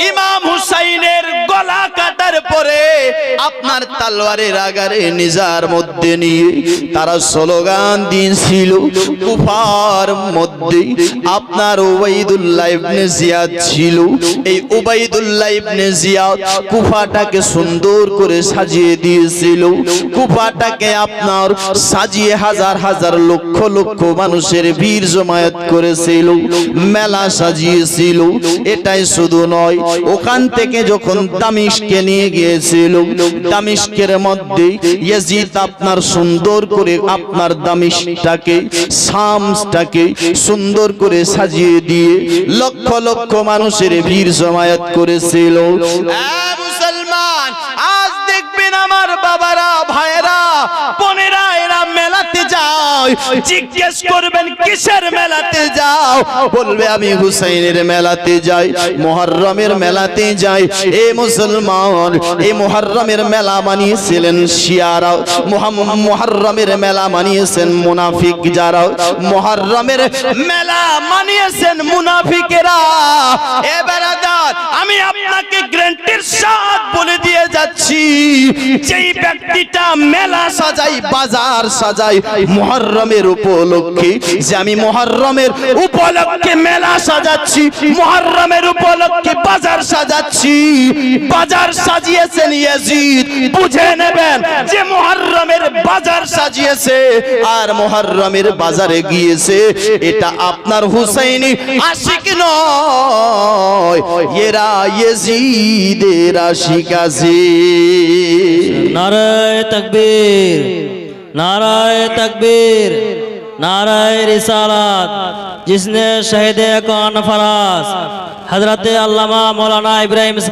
ইমাম হুসাইনের গলা কাটার পরে আপনার তালোয়ারের আগারে নিজার মধ্যে নিয়ে তারা স্লোগান দিয়েছিল, কুফার মধ্যে আপনার ওবাইদুল্লাহ ইবনে জিয়াদ ছিল। এই ওবাইদুল্লাহ ইবনে জিয়াদ কুফাটাকে সুন্দর করে সাজিয়ে দিয়েছিল। কুফাটাকে আপনার সাজিয়ে হাজার হাজার লক্ষ লক্ষ মানুষের ভিড় জমায়েত করেছিল, মেলা সাজিয়েছিল। এটাই শুধু নয়, ওখান থেকে যখন দামিশকে নিয়ে গিয়েছিল দামিশকের মধ্যে আপনার সুন্দর করে আপনার দামিশটাকে শামসটাকে সুন্দর করে সাজিয়ে দিয়ে লক্ষ লক্ষ মানুষের ভিড় জমায়েত করেছিল। যায় জিজ্ঞেস করবেন কিসের মেলাতে যাও বলবে আমি হুসাইনের মেলাতে যাই মুহররমের মেলাতে যাই এ মুসলমান এই মুহররমের মেলা মানিয়েছিলেন শিয়ারা মুহাম্মদ মুহররমের মেলা মানিয়েছেন মুনাফিক যারা মুহররমের মেলা মানিয়েছেন মুনাফিকেরা এ আমি আপনাকে গ্যারান্টির সাথ বলে দিয়ে যাচ্ছি যেই ব্যক্তিটা মেলা সাজাই, বাজার সাজাই মুহররমের উপলক্ষে, যে আমি মুহররমের উপলক্ষে মেলা সাজাচ্ছি মুহররমের উপলক্ষে বাজার সাজাচ্ছি, বাজার সাজিয়েছেন ইয়াজিদ, বুঝে নেবেন যে মুহররমের বাজার সাজিয়েছে আর মুহররমের বাজারে গিয়েছে, এটা আপনার হুসাইনি আশিক নয়, এরা ইয়াজিদের আশিক আছে नाराय तकबीर नाराय तकबीर नाराय रिसालत जिसने शहीद कौन फराज हजरत अल्लामा मौलाना इब्राहिम